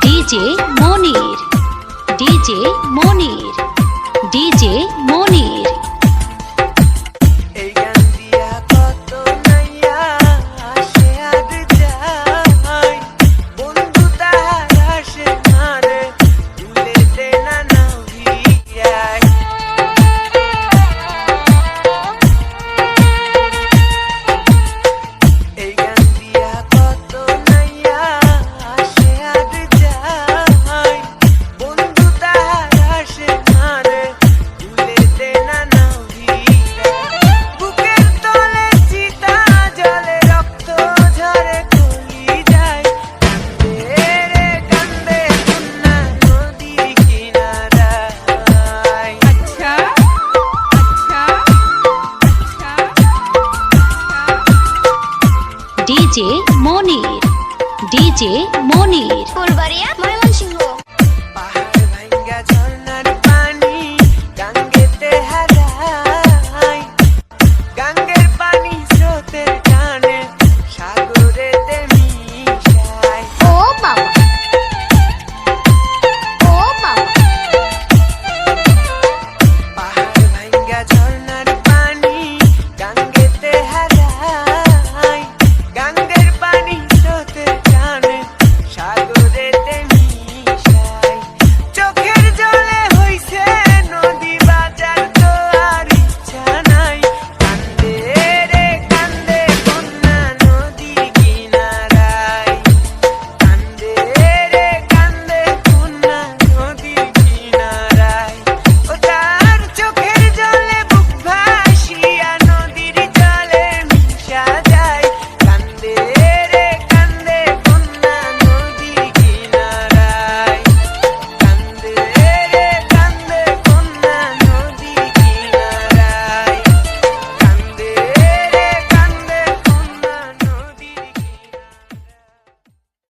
DJ Monir DJ Monir DJ Monir DJ Monir. Fulbaria Mymensingh. পানি গঙ্গেতে হারাই। গঙ্গের